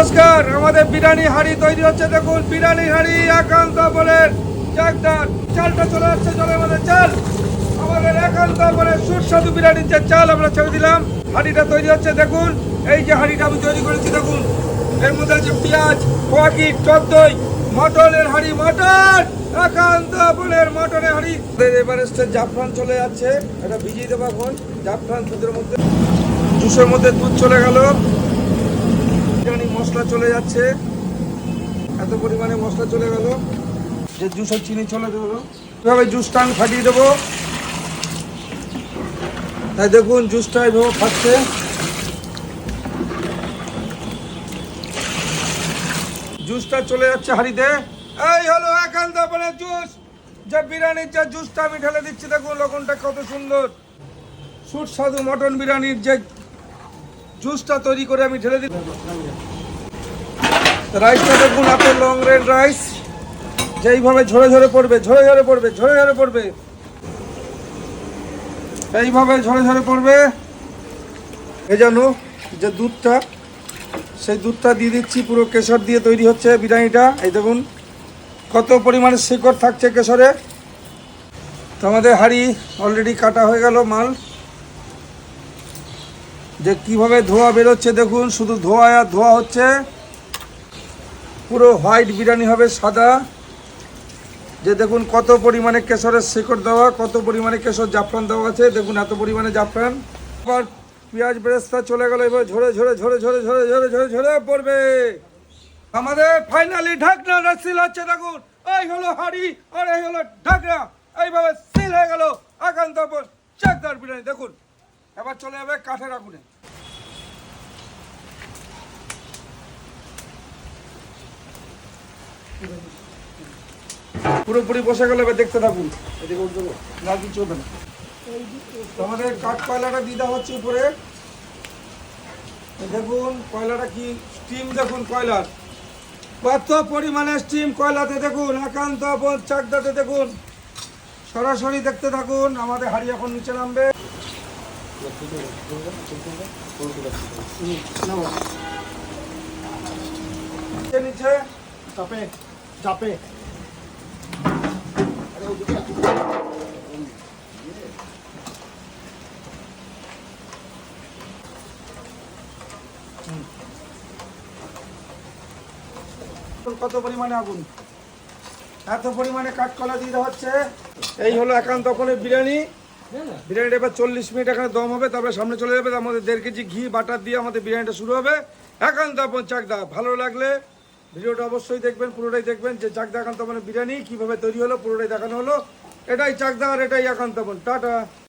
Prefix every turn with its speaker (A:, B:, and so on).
A: নমস্কার, আমাদের বিরিয়ানি হাড়ি তৈরি হচ্ছে, দেখুন, বিরিয়ানি হাড়ি একান্ত বলেন চাকদার। চালটা চলে আসছে জলের মধ্যে চাল। আমাদের একান্ত বলে সুস্বাদু বিরিয়ানির যে চাল আমরা ছেড়ে দিলাম, হাড়িটা তৈরি হচ্ছে, দেখুন, এই যে হাড়িটা আমি তৈরি করেছি, দেখুন, এর মধ্যে আছে পেঁয়াজ, কোয়াকি, টক দই, মটনের হাড়ি, মটন! একান্ত বলের মটনের হাড়ি। এভারেস্টের জাফরান চলে যাচ্ছে এটা ভিজিয়ে দেবো এখন, জাফরান দুধের মধ্যে, জুসের মধ্যে দুধ চলে গেল। মশলা চলে যাচ্ছে। এত পরিমাণে মশলা চলে গেল। যে জুসের চিনি চলে গেল। এভাবে জুসটা আমি ফাটিয়ে দেবো। তাই দেখুন জুসটা এভাবে ফাটছে। জুসটা চলে যাচ্ছে হাড়িতে। এই হলো একান্ত মানে জুস যে বিরিয়ানির যে জুসটা আমি ঢেলে দিচ্ছি, দেখুন লবণটা কত সুন্দর। সুস্বাদু মটন বিরিয়ানির যে জুসটা তৈরি করে আমি ঢেলে দিলাম রাইসটা দেখুন আপনার লং রেড রাইস যেইভাবে ঝরে ঝরে পড়বে, ঝরে ঝরে পড়বে, ঝরে ঝরে পড়বে। এইভাবে ঝরে ঝরে পড়বে। ভেজানো যে দুধটা, সেই দুধটা দিয়ে দিচ্ছি, পুরো কেশর দিয়ে তৈরি হচ্ছে বিরিয়ানিটা। এই দেখুন, কত পরিমাণে শিকড় থাকছে কেশরে। তো আমাদের হাঁড়ি অলরেডি কাটা হয়ে গেল মাল। যে কীভাবে ধোয়া বেরোচ্ছে দেখুন, শুধু ধোয়া আর ধোয়া হচ্ছে। পুরো হোয়াইট বিরিয়ানি হবে সাদা। যে দেখুন কত পরিমাণে কেশরের শিকড় দেওয়া, কত পরিমাণে কেশর জাফরান দেওয়া আছে, দেখুন এত পরিমাণে জাফরান। আবার পেঁয়াজ বেরেস্তা চলে গেল, এবার ঝরে ঝরে ঝরে ঝরে ঝরে ঝরে ঝরে ঝরে পড়বে। আমাদের ফাইনালি ঢাকনা সিল হচ্ছে, দেখুন। এই হলো হাড়ি আর এই হলো ঢাকনা। এইভাবে সিল হয়ে গেল একান্ত চাকদার বিরিয়ানি, দেখুন। এবার চলে যাবে কাঠের আগুনে। পুরোপুরি বসে গেলে এবার দেখতে থাকুন। এদিকে না। কিছু হবে না। তো আমাদের কাঠ কয়লাটা দেওয়া হচ্ছে উপরে? দেখুন, কয়লাটা কি স্টিম দেখুন কয়লার। কত পরিমাণে স্টিম কয়লাতে দেখুন, একান্ত চাকদাতে দেখুন। সরাসরি দেখতে থাকুন, আমাদের হাড়ি এখন নিচে নামবে। নিচে নিচে।
B: চাপে।
A: কত পরিমাণে আগুন? এত পরিমাণে কাঠকলা দেওয়া হচ্ছে। এই হলো একান্ত করে বিরিয়ানি। বিরিয়ানিটা এবার চল্লিশ মিনিট এখানে দম হবে, তারপরে সামনে চলে যাবে। মধ্যে দেড় কেজি ঘি, বাটার দিয়ে আমাদের বিরিয়ানিটা শুরু হবে। একান্ত আপন চাকদা ভালো লাগলে ভিডিওটা অবশ্যই দেখবেন, পুরোটাই দেখবেন যে চাকদা একান্ত মানে বিরিয়ানি কীভাবে তৈরি হলো, পুরোটাই দেখানো হলো। এটাই চাকদা আর এটাই একান্ত টাটা।